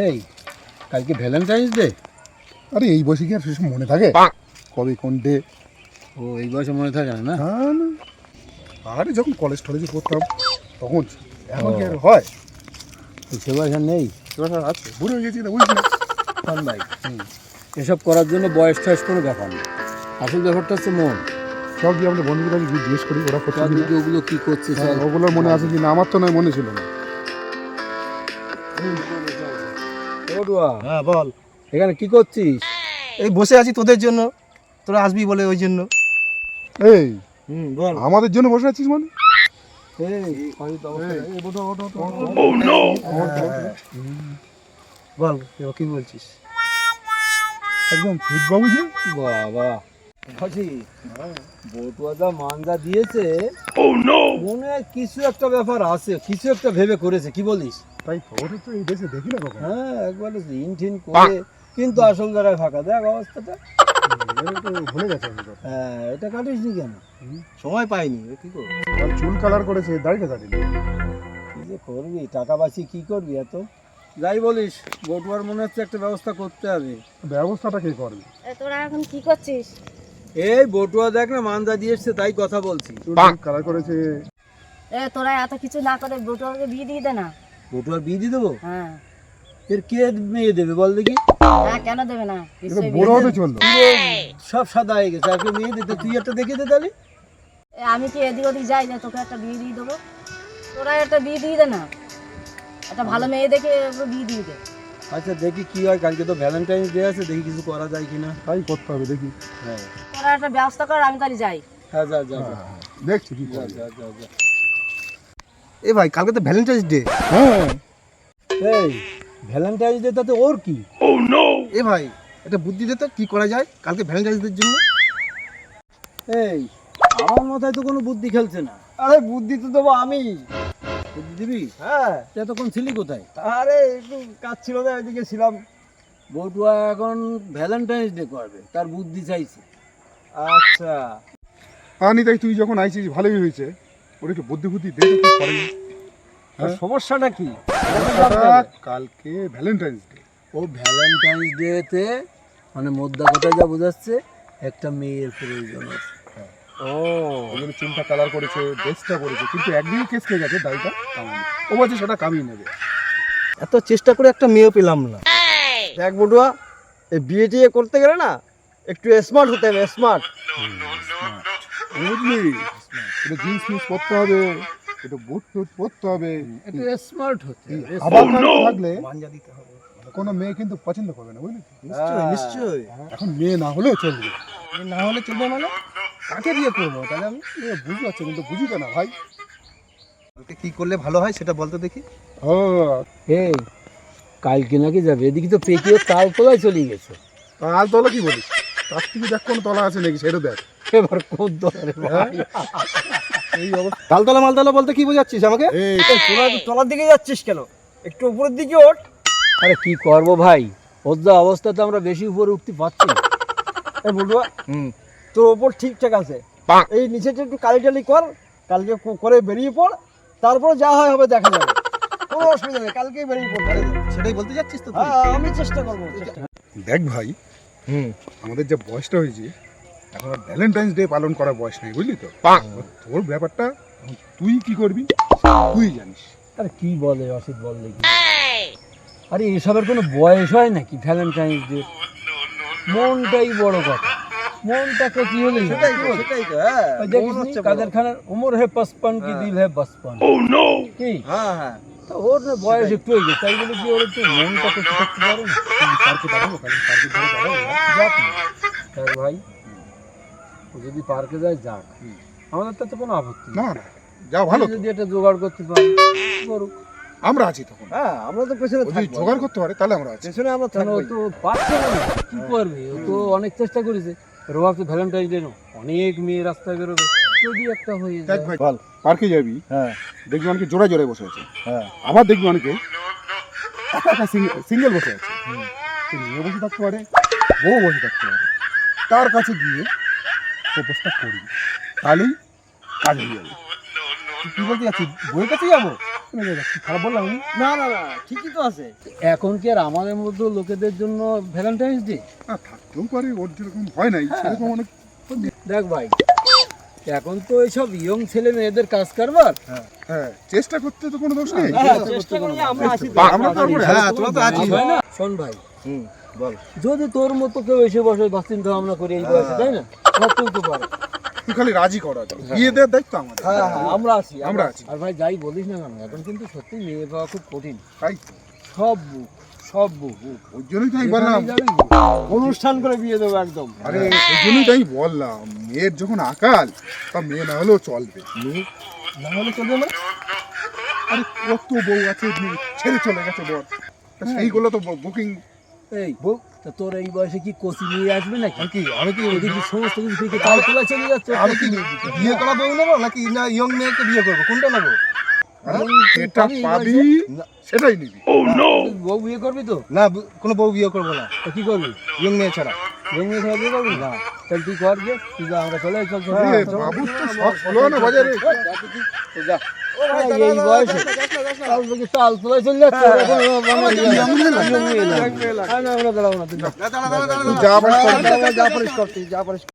এই কালকে Valentine's day আরে এই বয়সে কি আর সেসব মনে থাকে? কবে কোন ডে ও এই বয়সে মনে থাকে না? না হ্যাঁ আরে যখন কলেজ টলেজে পড়তাম তখন। এখন কি আর হয়? তো সে আর নেই। আর আছে। বুড়ো হয়ে গেছি না বুঝলি? কোন এসব করার জন্য বয়স টয়স কোনো ব্যাপার না। আসল ব্যাপারটা হচ্ছে মন। সব দিয়ে আমাদের বন্ধুদের আমি জিজ্ঞেস করি ওরা করছে সব কি ওগুলো কি করছে হ্যাঁ, ওগুলোর মনে আছে কি না? আমার তো নয় মনে ছিল না। ওডুয়া, হ্যাঁ বল। এখানে কি করছিস? এই বসে আছি তোদের জন্য। তোরা আসবি বলে ওই জন্য। এই হুম বল। আমাদের জন্য বসে আছিস মানে। বল কি বলছিস? একদম ফিট বাবু যে? বাবা। যা মানজা দিয়েছে মনে হয় কিছু একটা ব্যাপার আছে কিছু একটা ভেবে করেছে কি বলিস? তাই তো তো এই দেশে দেখি না হ্যাঁ একবারে করে কিন্তু আসল জায়গায় ফাঁকা। দেখ অবস্থাটা। ভুলে গেছে হ্যাঁ এটা কাটিস নি কেন সময় পাইনি কি করব? চুল কালার করেছে দাড়িটা কাটিনি কি যে করবি টাকা বাঁচিয়ে কি করবি এত? যাই বলিস বটুয়ার মনে হচ্ছে একটা ব্যবস্থা করতে হবে। ব্যবস্থাটা কে করবে? তোরা এখন কি করছিস? এই বটুয়া দেখ না মানজা দিয়ে এসছে তাই কথা বলছি। কালার করেছে? এ তোরা এত কিছু না করে দুটোকে বিয়ে দিয়ে দে না। বটুয়ার বিয়ে দিয়ে দেবো? হ্যাঁ। এর কে মেয়ে দেবে বল দেখি। হ্যাঁ কেন দেবে না? বড় হতে। চলল। সব সাদা হয়ে গেছে আর মেয়ে দিতে তুই একটা দেখে দে তাহলে। এ, আমি কি এদিক ওদিক যাই না তোকে একটা বিয়ে দিয়ে দেবো? তোরা একটা বিয়ে দিয়ে দে না। একটা ভালো মেয়ে দেখে বিয়ে দিয়ে দে। আচ্ছা দেখি কি হয়। কালকে তো ভ্যালেন্টাইন্স ডে আছে দেখি কিছু করা যায় কিনা। তাই করতে হবে দেখি। হ্যাঁ। তোরা একটা ব্যবস্থা কর আমি তাহলে যাই। হ্যাঁ যা যা যা। দেখছি কি যা করবে যা যা যা এ ভাই কালকে তো ভ্যালেন্টাইন্স ডে হ্যাঁ। এই ভ্যালেন্টাইন্স ডে তাতে ওর কি? এ ভাই একটা বুদ্ধি দে তো কি করা যায় কালকে ভ্যালেন্টাইন্স ডের জন্য? এই আমার মাথায় তো কোনো বুদ্ধি খেলছে না। আরে বুদ্ধি তো দেবো আমি। দিবি হ্যাঁ। এতক্ষণ ছিলি কোথায়? আরে একটু কাজ ছিল না ওইদিকে ছিলাম। বটুয়া এখন ভ্যালেন্টাইন্স ডে করবে তার বুদ্ধি চাইছে। আচ্ছা। আনি তাই তুই যখন আইছিস ভালোই হয়েছে। ওর একটু বুদ্ধি বুদ্ধি দে হ্যাঁ? সমস্যাটা কি? কালকে ভ্যালেন্টাইন্স ডে ও ভ্যালেন্টাইন্স ডেতে মানে মোদ্দা কথা যা বোঝাচ্ছে একটা মেয়ের প্রয়োজন আছে। ও ওই চুলটা কালার করেছে ড্রেসটা করেছে কিন্তু একদিকে কেস খেয়ে গেছে কামানো ও বলছে সেটা কামিয়ে নেবে। এত চেষ্টা করে একটা মেয়েও পেলাম না। দেখ বটুয়া এই বিয়ে টিয়ে করতে গেলে না একটু স্মার্ট হতে হবে স্মার্ট বুঝলি? এটা জিন্স ফিন্স পরতে হবে একটু বুট টুট পরতে হবে। একটু স্মার্ট হচ্ছে আবার থাকলে মাঞ্জা দিতে হবে। কোনো মেয়ে কিন্তু পছন্দ করবে না বুঝলি? নিশ্চয়ই নিশ্চয়ই। এখন মেয়ে না হলেও চলবে। এ না হলে চলবে মানে? কাকে বিয়ে করব? তাহলে আমি বুঝতে পারছ কিন্তু বুঝি তো না ভাই। কালকে কি করলে ভালো হয় সেটা বলতে দেখি। ও এই কালকে নাকি যাবে। এদিকে তো পেকিয়ে তাল তোলায় চলে গেছে। তাল তলা কি বলিস? তার থেকে দেখ কোনো তলা আছে নাকি সেটা দেখ। এবার কোন দরে ভাই? এই অবস্থা। তালতলা মালতলা বলতে কি বোঝাচ্ছিস আমাকে? এই। তলার দিকে যাচ্ছিস কেন? একটু উপরের দিকে ওঠ। আরে কি করব ভাই? ওর যা অবস্থাতে আমরা বেশি উপরে উঠতে পারছি না। বলব তোর ওপর ঠিকঠাক আছে। এই নিচেটা একটু কালি টালি কর কালকে করে বেরিয়ে পড় তারপর যা হয় হবে দেখা যাবে। কোনো অসুবিধা নেই কালকেই বেরিয়ে পড়। সেটাই বলতে যাচ্ছিস তো হ্যাঁ আমি চেষ্টা করব দেখ ভাই হুম। আমাদের যে বয়সটা হয়েছে এখন ভ্যালেন্টাইন্স ডে পালন করার বয়স নেই বুঝলি তো? তোর ব্যাপারটা তুই কি করবি? তুই জানিস। আরে কি বলে অসিত বল দেখি আরে এসবের কোনো বয়স হয় নাকি ভ্যালেন্টাইন্স ডে মনটাই বড় কথা। মনটাকে কি হলে? সেটাই তো সেটাই তো হ্যাঁ। কাদের খানের উমর হে পচপন কি দিল হে বচপন? কি? হ্যাঁ হ্যাঁ। তো ওর না বয়স একটু হয়ে গেছে তাই বলে কি ওর একটু মনটাকে একটু থাকতে পারে পার্কে কারণ পার্কে ধরে যাক তার ভাই যদি পার্কে যায় যাক। আমাদের তাতে কোনো আপত্তি না না যা ভালো যদি একটা জোগাড় করতে পারে করুক। আমরা আছি তখন। হ্যাঁ আমরা তো পেছনে ও যদি জোগাড় করতে পারে তাহলে আমরা আছি। পেছনে আমরা তো পারছে না কি করবে? ও তো অনেক চেষ্টা করেছে। রোহাব তো ভ্যালেন্টাইন ডে অনেক মেয়ে রাস্তায় বেরোবে। যদি একটা হয়ে দেখ যায় ভাই পার্কে যাবি হ্যাঁ। দেখবি অনেকে জোড়ায় জোড়ায় বসে আছে। হ্যাঁ। আবার দেখবি অনেকে একা একা সিঙ্গেল বসে আছে। মেয়ে বসে থাকতে পারে বউ বসে থাকতে পারে। তার কাছে গিয়ে প্রপোজটা করবি তাহলেই কাজ হয়ে যাবে। তুই কি বলতে যাচ্ছিস? বইয়ের কাছে যাব? খারাপ বললাম না না না ঠিকই তো আছে। এখন কি আর আমাদের মতো লোকেদের জন্য ভ্যালেন্টাইন্স ডে না পারে ওর যেরকম হয় নাই সেরকম অনেক দেখ ভাই এখন তো এইসব ইয়ং ছেলে মেয়েদের কাজ কারবার। হ্যাঁ চেষ্টা করতে তো কোনো দোষ নেই। হ্যাঁ, চেষ্টা করলে আমরা আছি। তো। আমরা তারপরে হ্যাঁ তোরা তো আছিস। হয় না শোন ভাই বল। যদি তোর মতো কেউ এসে বসে বা চিন্তা ভাবনা করে এই বয়সে তাই না? ভাবতেও তো পারে। তুই খালি রাজি করা যায় বিয়ে দেওয়ার দায়িত্ব আমাদের। হ্যাঁ হ্যাঁ আমরা আছি আমরা আছি। আর ভাই যাই বলিস না কেন এখন কিন্তু সত্যি মেয়ে পাওয়া খুব কঠিন। তাই তো। সব বুক সব ওই জন্যই বললাম। অনুষ্ঠান করে বিয়ে দেবো একদম। আরে ওই জন্যই বললাম মেয়ের যখন আকাল তা মেয়ে না হলেও চলবে। মেয়ে না হলে চলবে না আরে কত বউ আছে ছেড়ে চলে গেছে বর। সেইগুলো তো বুকিং এই তা তোর এই বয়সে কি কোচি নিয়ে আসবে নাকি? কি আমি কি ওদিকে সমস্ত কিছু থেকে তাল তোলা চলে যাচ্ছে? আমি কি বিয়ে করা বউ নেব নাকি না ইয়ং মেয়েকে বিয়ে করব? কোনটা নেব? যেটা পাবি সেটাই নিবি। বউ বিয়ে করবি তো? না কোনো বউ বিয়ে করব না। তা কি করবি? ইয়ং মেয়ে ছাড়া। বউ বিয়ে ছাড়া বিয়ে করবি? না। তাহলে তুই কর গে তুই যা, আমরা চলে চল চল আরে তো সব হলো না বাজারে। যা। এই বয়সে তাল তোলা চলে যাচ্ছে। আমরা young মেয়ে না। না, না, আমরা দাঁড়াবো না, যা। যা পারিস কর যা পারিস